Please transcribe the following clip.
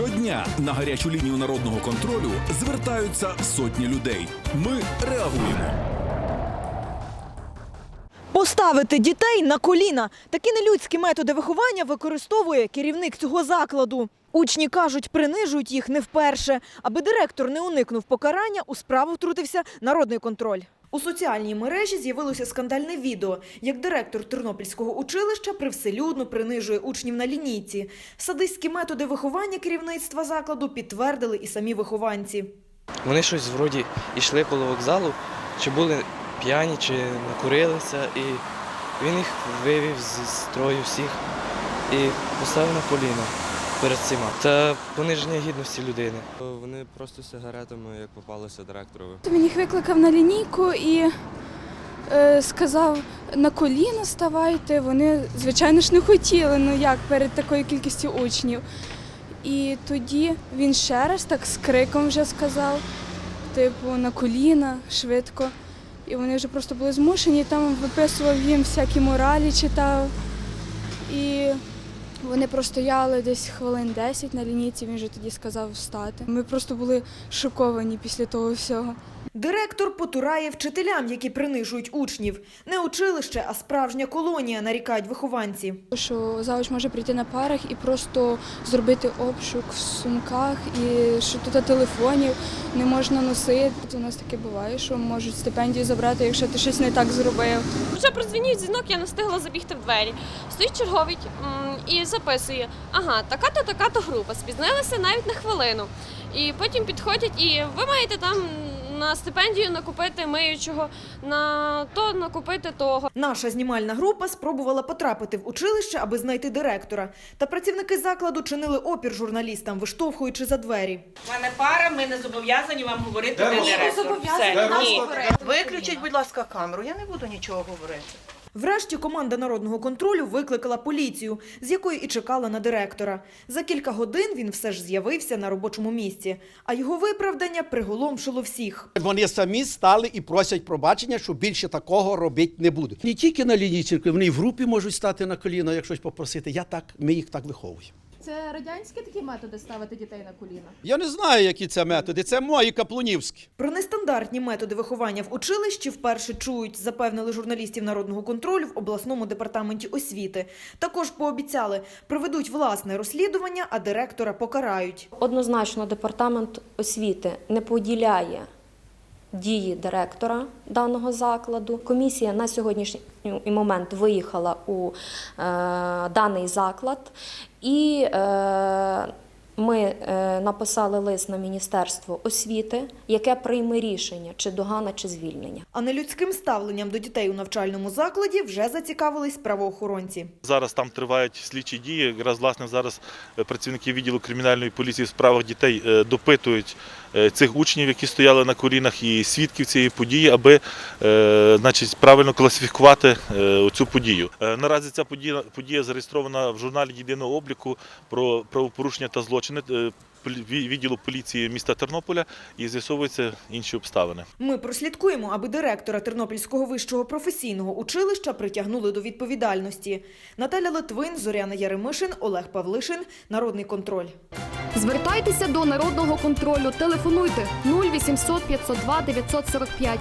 Щодня на гарячу лінію народного контролю звертаються сотні людей. Ми реагуємо. Поставити дітей на коліна. Такі нелюдські методи виховання використовує керівник цього закладу. Учні кажуть, принижують їх не вперше. Аби директор не уникнув покарання, у справу втрутився народний контроль. У соціальній мережі з'явилося скандальне відео, як директор Тернопільського училища привселюдно принижує учнів на лінійці. Садистські методи виховання керівництва закладу підтвердили і самі вихованці. Вони щось вроді йшли коло вокзалу, чи були п'яні, чи накурилися, і він їх вивів з строю всіх і поставив на коліна перед всіма. Це пониження гідності людини. Вони просто сигаретами, як попалися директорові. Він їх викликав на лінійку і е, сказав на коліна ставайте. Вони, звичайно ж, не хотіли, ну як перед такою кількістю учнів. І тоді він ще раз так з криком вже сказав, типу, на коліна, швидко. І вони вже просто були змушені, там виписував їм всякі моралі, читав. І вони простояли десь хвилин 10 на лінійці, він вже тоді сказав встати. Ми просто були шоковані після того всього. Директор потурає вчителям, які принижують учнів. Не училище, а справжня колонія, нарікають вихованці. Що завуч може прийти на парах і просто зробити обшук в сумках, і що тут телефонів не можна носити. У нас таке буває, що можуть стипендію забрати, якщо ти щось не так зробив. Вже прозвенів дзвінок, я не встигла забігти в двері. Стоїть черговий і записує: ага, така-то, така-то група. Спізнилися навіть на хвилину. І потім підходять, і ви маєте там на стипендію накупити миючого, на то накупити того. Наша знімальна група спробувала потрапити в училище, аби знайти директора. Та працівники закладу чинили опір журналістам, виштовхуючи за двері. У мене пара, ми не зобов'язані вам говорити де директор. Все, ні. Виключіть, будь ласка, камеру. Я не буду нічого говорити. Врешті команда народного контролю викликала поліцію, з якої і чекала на директора. За кілька годин він все ж з'явився на робочому місці, а його виправдання приголомшило всіх. Вони самі стали і просять пробачення, що більше такого робити не будуть. Не тільки на лінії церкви, вони і в групі можуть стати на коліна, як щось попросити. Я так, ми їх так виховуємо. Це радянські такі методи ставити дітей на коліна? Я не знаю, які це методи. Це мої каплунівські. Про нестандартні методи виховання в училищі вперше чують, запевнили журналістів народного контролю в обласному департаменті освіти. Також пообіцяли, проведуть власне розслідування, а директора покарають. Однозначно, департамент освіти не поділяє дії директора даного закладу. Комісія на сьогоднішній момент виїхала у е, даний заклад, і е, ми е, написали лист на Міністерство освіти, яке прийме рішення, чи догана, чи звільнення. А нелюдським ставленням до дітей у навчальному закладі вже зацікавились правоохоронці. Зараз там тривають слідчі дії. Якраз власне зараз е, працівники відділу кримінальної поліції в справах дітей е, допитують цих учнів, які стояли на колінах, і свідків цієї події, аби значить, правильно класифікувати цю подію. Наразі ця подія, подія зареєстрована в журналі єдиного обліку про правопорушення та злочини. Е, полі- Відділу поліції міста Тернополя і з'ясовуються інші обставини. Ми прослідкуємо, аби директора Тернопільського вищого професійного училища притягнули до відповідальності. Наталя Литвин, Зоряна Яремишин, Олег Павлишин. Народний контроль. Звертайтеся до народного контролю. Телефонуйте 0800 502 945.